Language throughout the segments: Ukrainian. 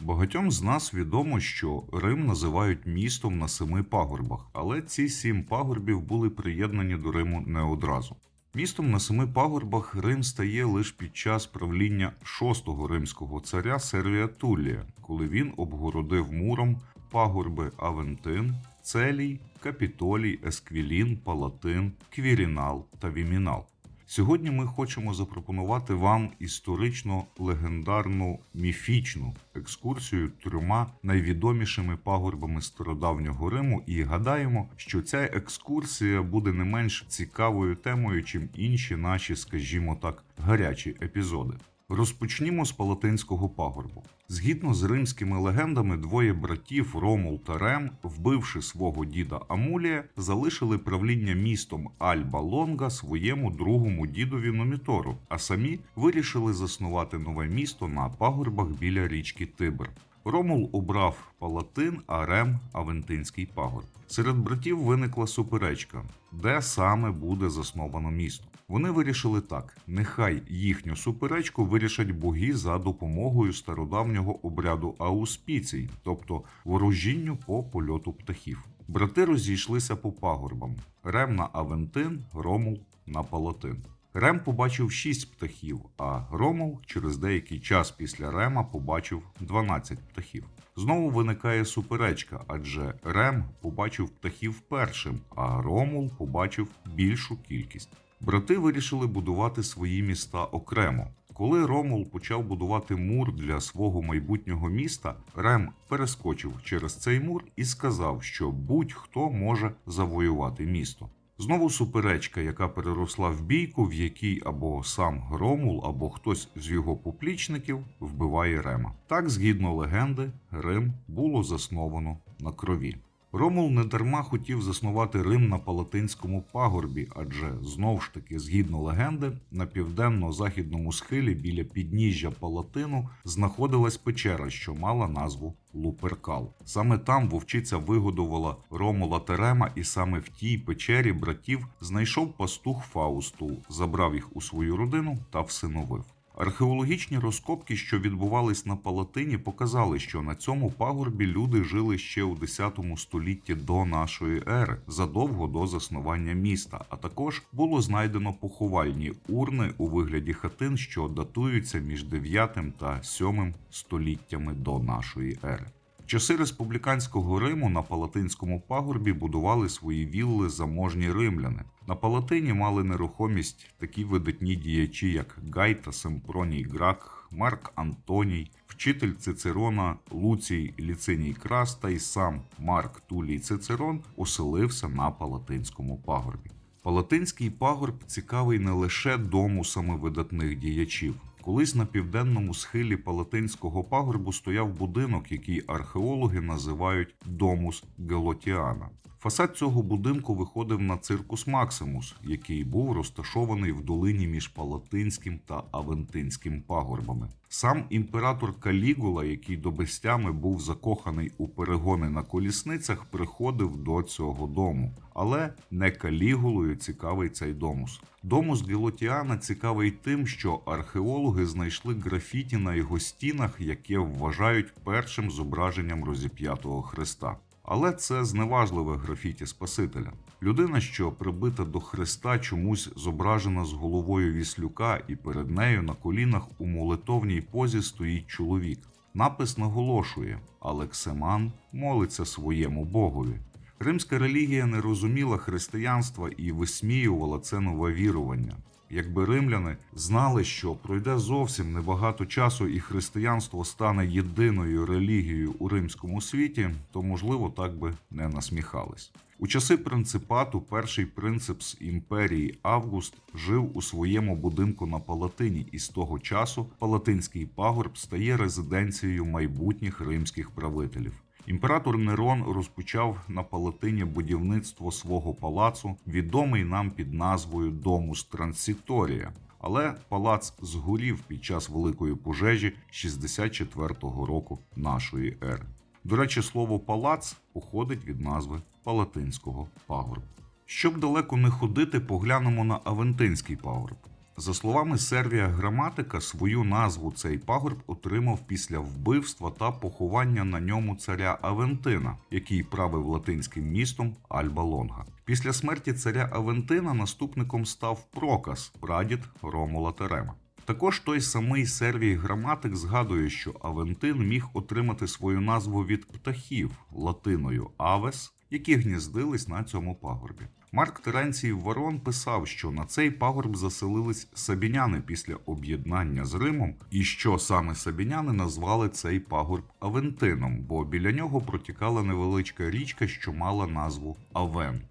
Багатьом з нас відомо, що Рим називають містом на семи пагорбах, але ці сім пагорбів були приєднані до Риму не одразу. Містом на семи пагорбах Рим стає лише під час правління шостого римського царя Сервія Туллія, коли він обгородив муром пагорби Авентин, Целій, Капітолій, Есквілін, Палатин, Квірінал та Вімінал. Сьогодні ми хочемо запропонувати вам історично легендарну міфічну екскурсію трьома найвідомішими пагорбами стародавнього Риму, і гадаємо, що ця екскурсія буде не менш цікавою темою, чим інші наші, скажімо так, гарячі епізоди. Розпочнімо з Палатинського пагорбу. Згідно з римськими легендами, двоє братів Ромул та Рем, вбивши свого діда Амулія, залишили правління містом Альба Лонга своєму другому дідові Номітору, а самі вирішили заснувати нове місто на пагорбах біля річки Тибр. Ромул обрав Палатин, а Рем Авентинський пагорб. Серед братів виникла суперечка, де саме буде засновано місто. Вони вирішили так: нехай їхню суперечку вирішать боги за допомогою стародавнього обряду ауспіцій, тобто ворожінню по польоту птахів. Брати розійшлися по пагорбам: Рем на Авентин, Ромул на Палатин. Рем побачив шість птахів, а Ромул через деякий час після Рема побачив 12 птахів. Знову виникає суперечка, адже Рем побачив птахів першим, а Ромул побачив більшу кількість. Брати вирішили будувати свої міста окремо. Коли Ромул почав будувати мур для свого майбутнього міста, Рем перескочив через цей мур і сказав, що будь-хто може завоювати місто. Знову суперечка, яка переросла в бійку, в якій або сам Ромул, або хтось з його поплічників вбиває Рема. Так, згідно легенди, Рим було засновано на крові. Ромул недарма хотів заснувати Рим на Палатинському пагорбі, адже знов ж таки, згідно легенди, на південно-західному схилі біля підніжжя Палатину знаходилась печера, що мала назву Луперкал. Саме там вовчиця вигодувала Ромула Терема, і саме в тій печері братів знайшов пастух Фаусту, забрав їх у свою родину та всиновив. Археологічні розкопки, що відбувались на Палатині, показали, що на цьому пагорбі люди жили ще у 10 столітті до нашої ери, задовго до заснування міста. А також було знайдено поховальні урни у вигляді хатин, що датуються між 9 та 7 століттями до нашої ери. Часи республіканського Риму на Палатинському пагорбі будували свої вілли заможні римляни. На Палатині мали нерухомість такі видатні діячі, як Гай та Семпроній Грак, Марк Антоній, вчитель Цицерона Луцій Ліциній Крас та й сам Марк Тулій Цицерон оселився на Палатинському пагорбі. Палатинський пагорб цікавий не лише домусами видатних діячів. Колись на південному схилі Палатинського пагорбу стояв будинок, який археологи називають Домус Гелотіана. Фасад цього будинку виходив на циркус Максимус, який був розташований в долині між Палатинським та Авентинським пагорбами. Сам імператор Калігула, який до безтями був закоханий у перегони на колісницях, приходив до цього дому. Але не Калігулою цікавий цей домус. Домус Гелотіана цікавий тим, що археологи знайшли графіті на його стінах, яке вважають першим зображенням розіп'ятого Христа. Але це зневажливе графіті Спасителя. Людина, що прибита до Христа, чомусь зображена з головою віслюка, і перед нею на колінах у молитовній позі стоїть чоловік. Напис наголошує: Алексеман молиться своєму Богові. Римська релігія не розуміла християнства і висміювала це нове вірування. Якби римляни знали, що пройде зовсім небагато часу і християнство стане єдиною релігією у римському світі, то можливо так би не насміхались. У часи принципату перший принципс імперії Август жив у своєму будинку на Палатині, і з того часу Палатинський пагорб стає резиденцією майбутніх римських правителів. Імператор Нерон розпочав на Палатині будівництво свого палацу, відомий нам під назвою Домус Трансіторія. Але палац згорів під час великої пожежі 64-го року нашої ери. До речі, слово палац походить від назви Палатинського пагорбу. Щоб далеко не ходити, поглянемо на Авентинський пагорб. За словами Сервія Граматика, свою назву цей пагорб отримав після вбивства та поховання на ньому царя Авентина, який правив латинським містом Альба Лонга. Після смерті царя Авентина наступником став Прокас, прадід Ромула Терема. Також той самий Сервій Граматик згадує, що Авентин міг отримати свою назву від птахів латиною Авес, які гніздились на цьому пагорбі. Марк Теренцій Ворон писав, що на цей пагорб заселились сабіняни після об'єднання з Римом, і що саме сабіняни назвали цей пагорб Авентином, бо біля нього протікала невеличка річка, що мала назву Авент.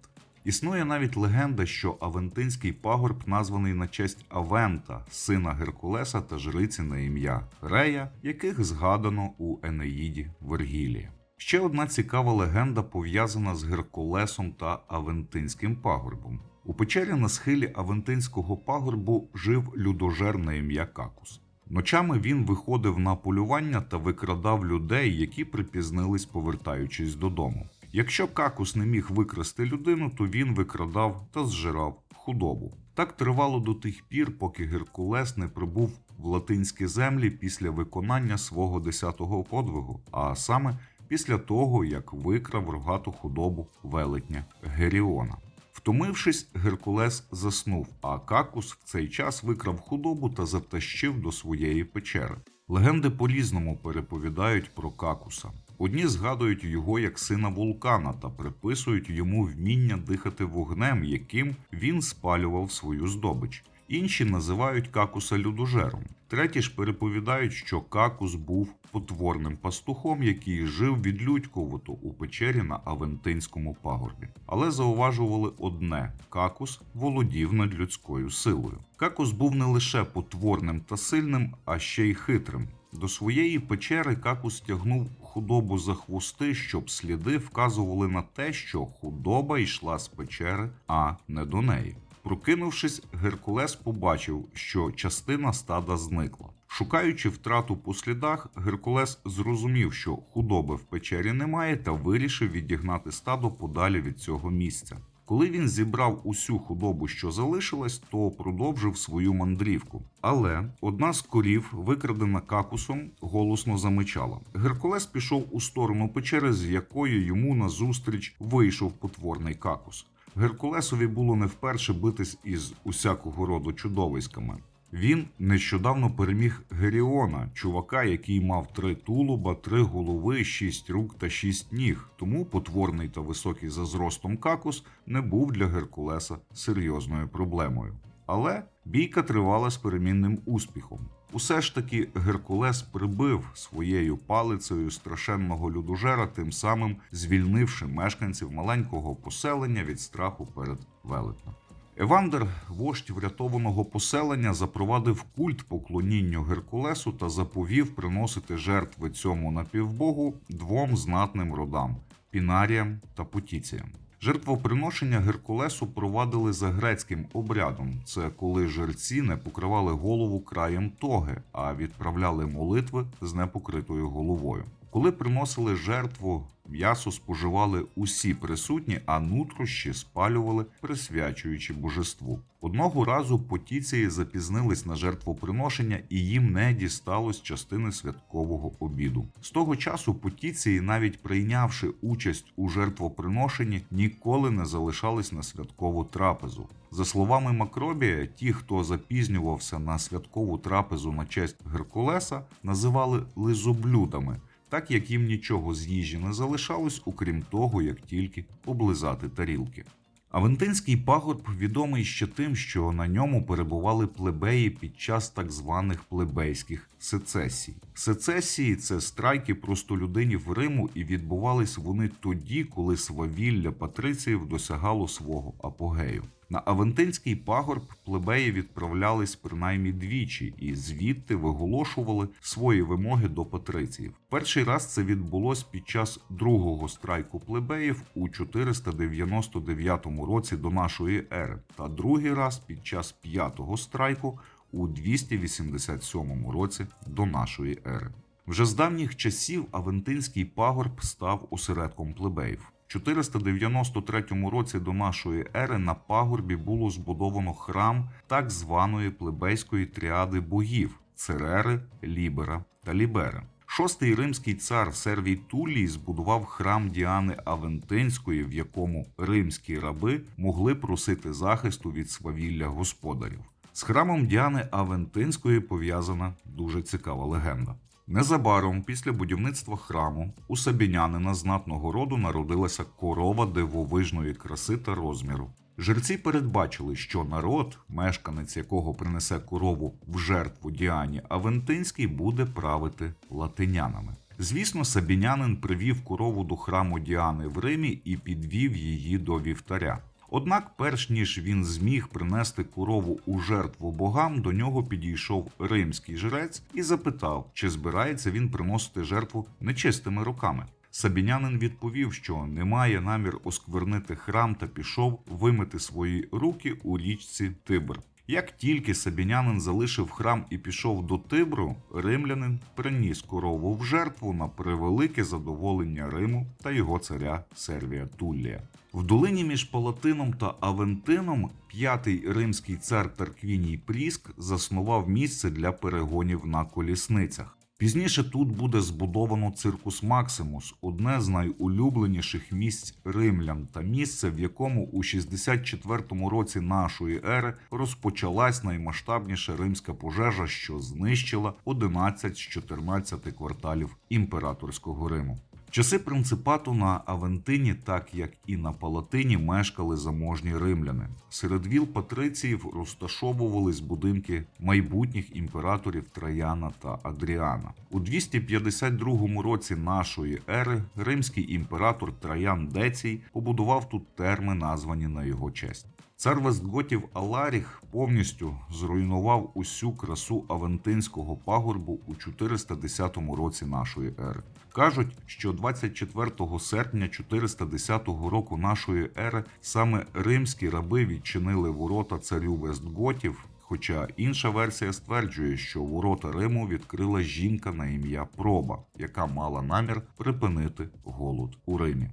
Існує навіть легенда, що Авентинський пагорб названий на честь Авента, сина Геркулеса та жриці на ім'я Рея, яких згадано у Енеїді Вергілія. Ще одна цікава легенда пов'язана з Геркулесом та Авентинським пагорбом. У печері на схилі Авентинського пагорбу жив людожер на ім'я Какус. Ночами він виходив на полювання та викрадав людей, які припізнились, повертаючись додому. Якщо какус не міг викрасти людину, то він викрадав та зжирав худобу. Так тривало до тих пір, поки Геркулес не прибув в латинські землі після виконання свого десятого подвигу, а саме після того, як викрав рогату худобу велетня Геріона. Втомившись, Геркулес заснув, а Какус в цей час викрав худобу та затащив до своєї печери. Легенди по-різному переповідають про Какуса. Одні згадують його як сина вулкана та приписують йому вміння дихати вогнем, яким він спалював свою здобич. Інші називають Какуса людожером. Треті ж переповідають, що Какус був потворним пастухом, який жив відлюдькувато у печері на Авентинському пагорбі. Але зауважували одне: Какус володів над людською силою. Какус був не лише потворним та сильним, а ще й хитрим. До своєї печери Какус тягнув худобу за хвости, щоб сліди вказували на те, що худоба йшла з печери, а не до неї. Прокинувшись, Геркулес побачив, що частина стада зникла. Шукаючи втрату по слідах, Геркулес зрозумів, що худоби в печері немає, та вирішив відігнати стадо подалі від цього місця. Коли він зібрав усю худобу, що залишилась, то продовжив свою мандрівку. Але одна з корів, викрадена какусом, голосно замичала. Геркулес пішов у сторону печери, з якої йому назустріч вийшов потворний какус. Геркулесові було не вперше битись із усякого роду чудовиськами. Він нещодавно переміг Геріона, чувака, який мав три тулуба, три голови, шість рук та шість ніг. Тому потворний та високий за зростом какус не був для Геркулеса серйозною проблемою. Але бійка тривала з перемінним успіхом. Усе ж таки Геркулес прибив своєю палицею страшенного людожера, тим самим звільнивши мешканців маленького поселення від страху перед велетнем. Евандер, вождь врятованого поселення, запровадив культ поклонінню Геркулесу та заповів приносити жертви цьому напівбогу двом знатним родам Пінаріям та Путіціям. Жертвоприношення Геркулесу провадили за грецьким обрядом. Це коли жерці не покривали голову краєм тоги, а відправляли молитви з непокритою головою. Коли приносили жертву, м'ясо споживали усі присутні, а нутрощі спалювали, присвячуючи божеству. Одного разу потіції запізнились на жертвоприношення, і їм не дісталось частини святкового обіду. З того часу потіції, навіть прийнявши участь у жертвоприношенні, ніколи не залишались на святкову трапезу. За словами Макробія, ті, хто запізнювався на святкову трапезу на честь Геркулеса, називали лизоблюдами так як їм нічого з їжі не залишалось, окрім того, як тільки облизати тарілки. Авентинський пагорб відомий ще тим, що на ньому перебували плебеї під час так званих плебейських сецесій. Сецесії це страйки простолюдинів Риму, і відбувались вони тоді, коли свавілля патриціїв досягало свого апогею. На Авентинський пагорб плебеї відправлялись принаймні двічі і звідти виголошували свої вимоги до патриціїв. Перший раз це відбулось під час другого страйку плебеїв у 499 році до нашої ери, та другий раз під час п'ятого страйку у 287 році до нашої ери. Вже з давніх часів Авентинський пагорб став осередком плебеїв. В 493 році до нашої ери на пагорбі було збудовано храм так званої плебейської тріади богів Церери, Лібера та Лібера. Шостий римський цар Сервій Тулій збудував храм Діани Авентинської, в якому римські раби могли просити захисту від свавілля господарів. З храмом Діани Авентинської пов'язана дуже цікава легенда. Незабаром після будівництва храму у сабінянина знатного роду народилася корова дивовижної краси та розміру. Жерці передбачили, що народ, мешканець якого принесе корову в жертву Діані Авентинській, буде правити латинянами. Звісно, сабінянин привів корову до храму Діани в Римі і підвів її до вівтаря. Однак, перш ніж він зміг принести корову у жертву богам, до нього підійшов римський жрець і запитав, чи збирається він приносити жертву нечистими руками. Сабінянин відповів, що не має намір осквернити храм та пішов вимити свої руки у річці Тибр. Як тільки сабінянин залишив храм і пішов до Тибру, римлянин приніс корову в жертву на превелике задоволення Риму та його царя Сервія Туллія. В долині між Палатином та Авентином п'ятий римський цар Тарквіній Пріск заснував місце для перегонів на колісницях. Пізніше тут буде збудовано циркус Максимус, одне з найулюбленіших місць римлян та місце, в якому у 64-му році нашої ери розпочалась наймасштабніша римська пожежа, що знищила 11 з 14 кварталів імператорського Риму. Часи принципату на Авентині, так як і на Палатині, мешкали заможні римляни. Серед віл патриціїв розташовувались будинки майбутніх імператорів Траяна та Адріана. У 252 році нашої ери римський імператор Траян Децій побудував тут терми, названі на його честь. Цар Вестготів Аларіх повністю зруйнував усю красу Авентинського пагорбу у 410 році нашої ери. Кажуть, що 24 серпня 410 року нашої ери саме римські раби відчинили ворота царю Вестготів. Хоча інша версія стверджує, що ворота Риму відкрила жінка на ім'я Проба, яка мала намір припинити голод у Римі.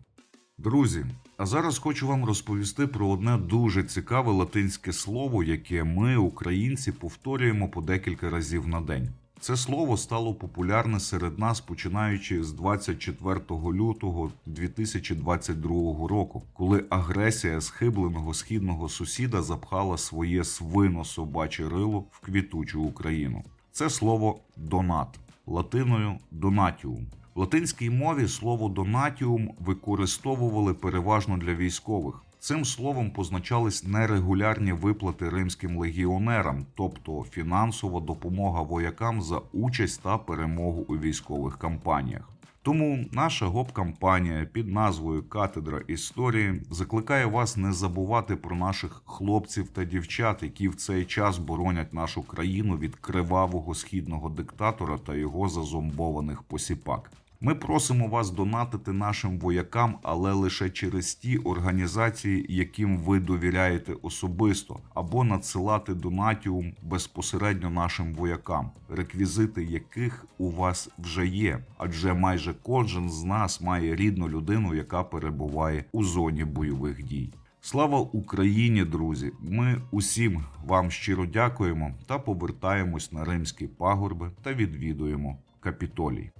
Друзі, а зараз хочу вам розповісти про одне дуже цікаве латинське слово, яке ми, українці, повторюємо по декілька разів на день. Це слово стало популярне серед нас починаючи з 24 лютого 2022 року, коли агресія схибленого східного сусіда запхала своє свино-собаче рило в квітучу Україну. Це слово донат латиною донатіум. В латинській мові слово донатіум використовували переважно для військових. Цим словом позначались нерегулярні виплати римським легіонерам, тобто фінансова допомога воякам за участь та перемогу у військових кампаніях. Тому наша гоп-кампанія під назвою Катедра історії закликає вас не забувати про наших хлопців та дівчат, які в цей час боронять нашу країну від кривавого східного диктатора та його зазомбованих посіпак. Ми просимо вас донатити нашим воякам, але лише через ті організації, яким ви довіряєте особисто, або надсилати донатіум безпосередньо нашим воякам, реквізити яких у вас вже є. Адже майже кожен з нас має рідну людину, яка перебуває у зоні бойових дій. Слава Україні, друзі! Ми усім вам щиро дякуємо та повертаємось на римські пагорби та відвідуємо капітолій.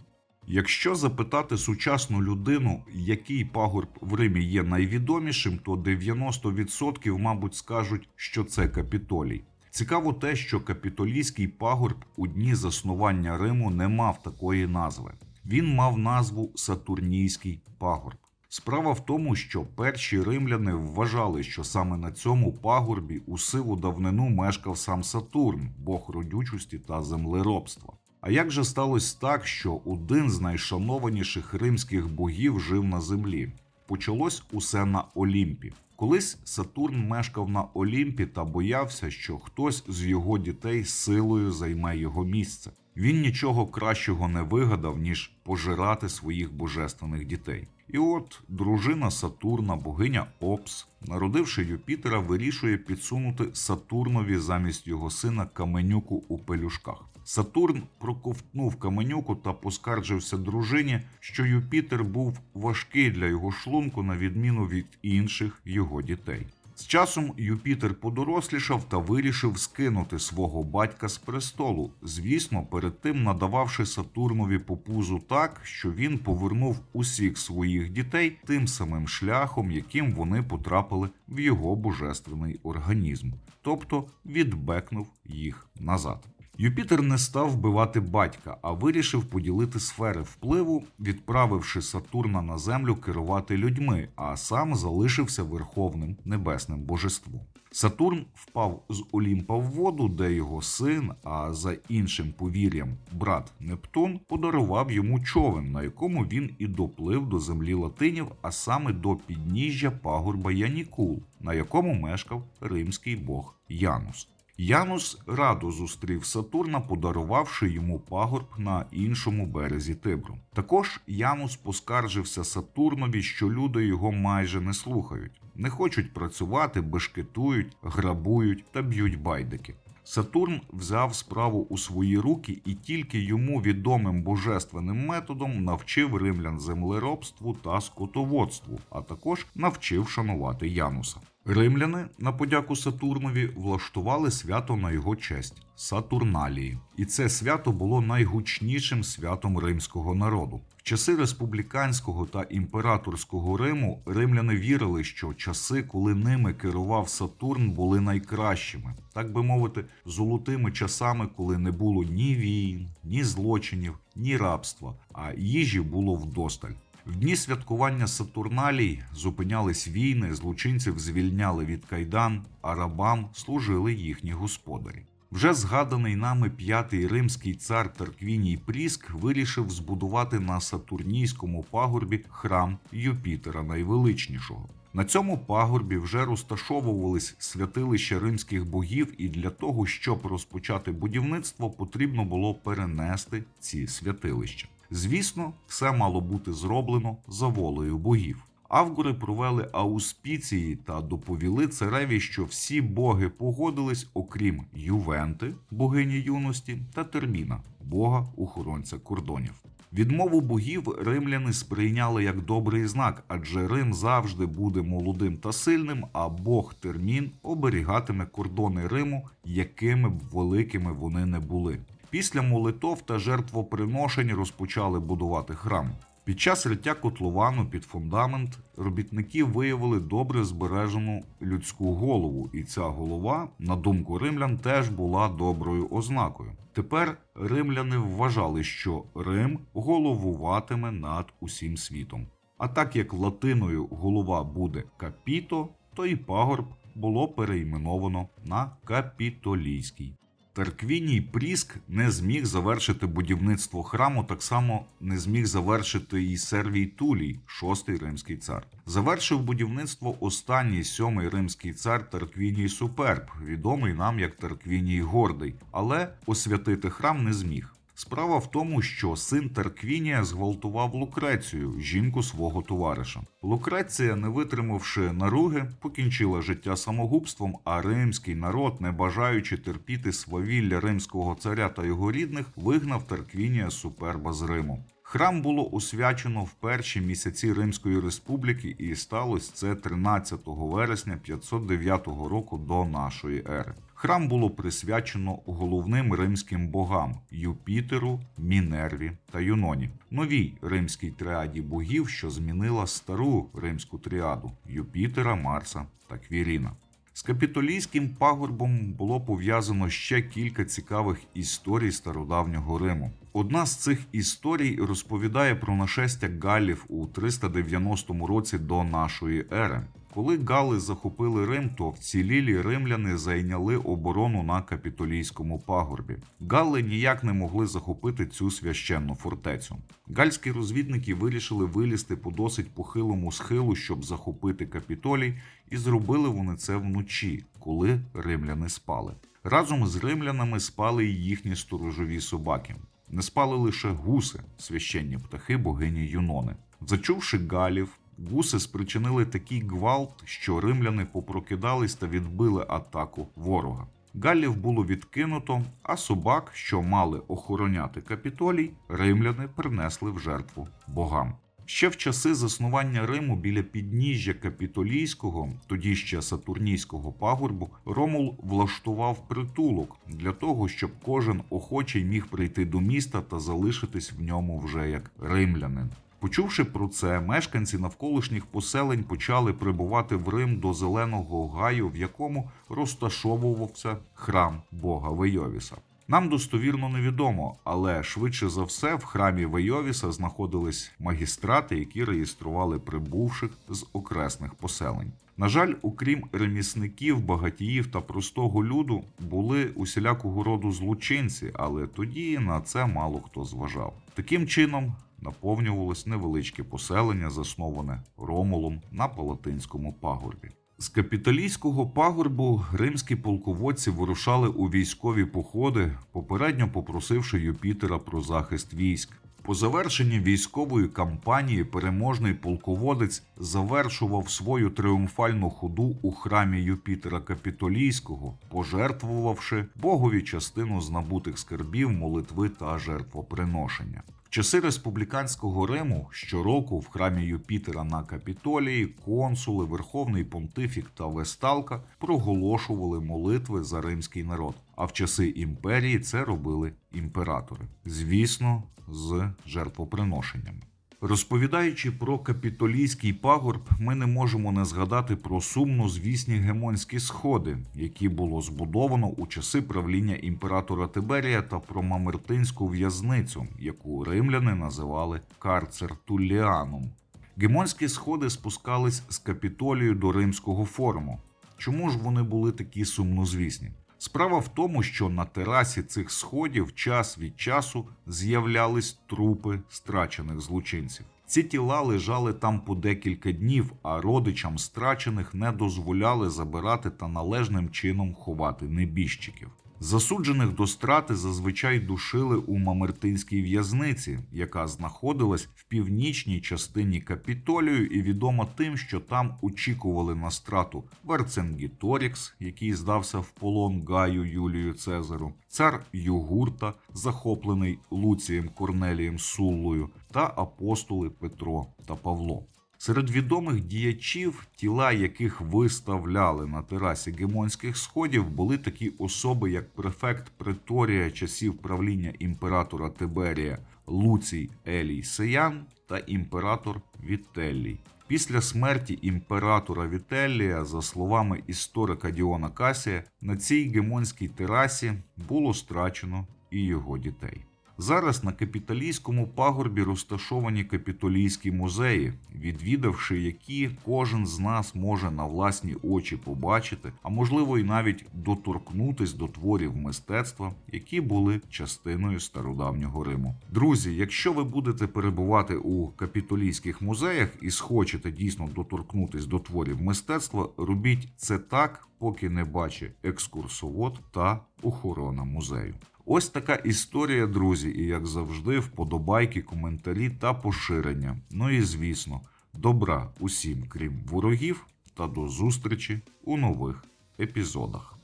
Якщо запитати сучасну людину, який пагорб в Римі є найвідомішим, то 90% мабуть скажуть, що це капітолій. Цікаво те, що капітолійський пагорб у дні заснування Риму не мав такої назви. Він мав назву Сатурнійський пагорб. Справа в тому, що перші римляни вважали, що саме на цьому пагорбі у сиву давнину мешкав сам Сатурн, бог родючості та землеробства. А як же сталося так, що один з найшанованіших римських богів жив на землі? Почалось усе на Олімпі. Колись Сатурн мешкав на Олімпі та боявся, що хтось з його дітей силою займе його місце. Він нічого кращого не вигадав, ніж пожирати своїх божественних дітей. І от дружина Сатурна, богиня Опс, народивши Юпітера, вирішує підсунути Сатурнові замість його сина каменюку у пелюшках. Сатурн проковтнув каменюку та поскаржився дружині, що Юпітер був важкий для його шлунку на відміну від інших його дітей. З часом Юпітер подорослішав та вирішив скинути свого батька з престолу, звісно, перед тим надававши Сатурнові попузу так, що він повернув усіх своїх дітей тим самим шляхом, яким вони потрапили в його божественний організм, тобто відбекнув їх назад. Юпітер не став вбивати батька, а вирішив поділити сфери впливу, відправивши Сатурна на землю керувати людьми, а сам залишився верховним небесним божеством. Сатурн впав з Олімпа в воду, де його син, а за іншим повір'ям, брат Нептун, подарував йому човен, на якому він і доплив до землі латинів, а саме до підніжжя пагорба Янікул, на якому мешкав римський бог Янус. Янус радо зустрів Сатурна, подарувавши йому пагорб на іншому березі Тибру. Також Янус поскаржився Сатурнові, що люди його майже не слухають, не хочуть працювати, бешкетують, грабують та б'ють байдики. Сатурн взяв справу у свої руки і тільки йому відомим божественним методом навчив римлян землеробству та скотоводству, а також навчив шанувати Януса. Римляни на подяку Сатурнові влаштували свято на його честь Сатурналії, і це свято було найгучнішим святом римського народу. В часи республіканського та імператорського Риму римляни вірили, що часи, коли ними керував Сатурн, були найкращими, так би мовити, золотими часами, коли не було ні війн, ні злочинів, ні рабства, а їжі було вдосталь. В дні святкування Сатурналій зупинялись війни, злочинців звільняли від кайдан, а рабам служили їхні господарі. Вже згаданий нами п'ятий римський цар Тарквіній Пріск вирішив збудувати на Сатурнійському пагорбі храм Юпітера Найвеличнішого. На цьому пагорбі вже розташовувались святилища римських богів, і для того, щоб розпочати будівництво, потрібно було перенести ці святилища. Звісно, все мало бути зроблено за волею богів. Авгури провели ауспіції та доповіли цареві, що всі боги погодились, окрім Ювенти, богині юності, та Терміна, бога охоронця кордонів. Відмову богів римляни сприйняли як добрий знак, адже Рим завжди буде молодим та сильним, а бог Термін оберігатиме кордони Риму, якими б великими вони не були. Після молитов та жертвоприношень розпочали будувати храм. Під час риття котловану під фундамент робітники виявили добре збережену людську голову, і ця голова, на думку римлян, теж була доброю ознакою. Тепер римляни вважали, що Рим головуватиме над усім світом. А так як латиною голова буде капіто, то і пагорб було перейменовано на капітолійський. Тарквіній Пріск не зміг завершити будівництво храму, так само не зміг завершити і Сервій Тулій, шостий римський цар. Завершив будівництво останній сьомий римський цар Тарквіній Суперб, відомий нам як Тарквіній Гордий, але освятити храм не зміг. Справа в тому, що син Тарквінія зґвалтував Лукрецію, жінку свого товариша. Лукреція, не витримавши наруги, покінчила життя самогубством, а римський народ, не бажаючи терпіти свавілля римського царя та його рідних, вигнав Тарквінія Суперба з Риму. Храм було освячено в перші місяці Римської республіки, і сталося це 13 вересня 509 року до нашої ери. Храм було присвячено головним римським богам Юпітеру, Мінерві та Юноні, новій римській тріаді богів, що змінила стару римську тріаду Юпітера, Марса та Квіріна. З капітолійським пагорбом було пов'язано ще кілька цікавих історій стародавнього Риму. Одна з цих історій розповідає про нашестя галів у 390 році до нашої ери. Коли гали захопили Рим, то вцілілі римляни зайняли оборону на капітолійському пагорбі. Галли ніяк не могли захопити цю священну фортецю. Гальські розвідники вирішили вилізти по досить похилому схилу, щоб захопити капітолій, і зробили вони це вночі, коли римляни спали. Разом з римлянами спали й їхні сторожові собаки. Не спали лише гуси, священні птахи богині Юнони. Зачувши галів, гуси спричинили такий гвалт, що римляни попрокидались та відбили атаку ворога. Галлів було відкинуто, а собак, що мали охороняти капітолій, римляни принесли в жертву богам. Ще в часи заснування Риму біля підніжжя Капітолійського, тоді ще Сатурнійського пагорбу, Ромул влаштував притулок для того, щоб кожен охочий міг прийти до міста та залишитись в ньому вже як римлянин. Почувши про це, мешканці навколишніх поселень почали прибувати в Рим до зеленого гаю, в якому розташовувався храм Бога Вейовіса. Нам достовірно невідомо, але швидше за все в храмі Вейовіса знаходились магістрати, які реєстрували прибувших з окресних поселень. На жаль, окрім ремісників, багатіїв та простого люду, були усілякого роду злочинці, але тоді на це мало хто зважав. Таким чином наповнювалось невеличке поселення, засноване Ромулом на Палатинському пагорбі. З капіталійського пагорбу римські полководці вирушали у військові походи, попередньо попросивши Юпітера про захист військ. По завершенні військової кампанії переможний полководець завершував свою тріумфальну ходу у храмі Юпітера Капітолійського, пожертвувавши богові частину з набутих скарбів, молитви та жертвоприношення. Часи республіканського Риму щороку в храмі Юпітера на Капітолії консули, верховний понтифік та весталка проголошували молитви за римський народ. А в часи імперії це робили імператори, звісно, з жертвоприношеннями. Розповідаючи про капітолійський пагорб, ми не можемо не згадати про сумно звісні гемонські сходи, які було збудовано у часи правління імператора Тиберія та про мамертинську в'язницю, яку римляни називали карцер Тулліанум. Гемонські сходи спускались з капітолію до римського форуму. Чому ж вони були такі сумнозвісні? Справа в тому, що на терасі цих сходів час від часу з'являлись трупи страчених злочинців. Ці тіла лежали там по декілька днів, а родичам страчених не дозволяли забирати та належним чином ховати небіжчиків. Засуджених до страти зазвичай душили у мамертинській в'язниці, яка знаходилась в північній частині капітолію і відома тим, що там очікували на страту Верцингіторікс, який здався в полон Гаю Юлію Цезару, цар Югурта, захоплений Луцієм Корнелієм Суллою, та апостоли Петро та Павло. Серед відомих діячів, тіла яких виставляли на терасі гемонських сходів, були такі особи, як префект Преторія часів правління імператора Тиберія Луцій Елій Сеян та імператор Вітеллій. Після смерті імператора Вітеллія, за словами історика Діона Касія, на цій гемонській терасі було страчено і його дітей. Зараз на капітолійському пагорбі розташовані капітолійські музеї, відвідавши які кожен з нас може на власні очі побачити, а можливо й навіть доторкнутись до творів мистецтва, які були частиною стародавнього Риму. Друзі, якщо ви будете перебувати у капітолійських музеях і схочете дійсно доторкнутись до творів мистецтва, робіть це так, поки не бачить екскурсовод та охорона музею. Ось така історія, друзі, і як завжди, вподобайки, коментарі та поширення. Ну і звісно, добра усім, крім ворогів, та до зустрічі у нових епізодах.